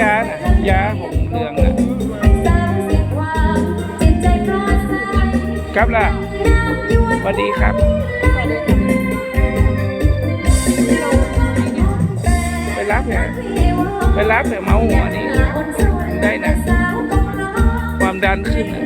ยาน่ะยาหงเรืองน่ะครับล่ะสวัสดีครับไปรับเนี่ยไปรับเนี่ยเมาหัวนี่ได้นะความดันขึ้นน่ะ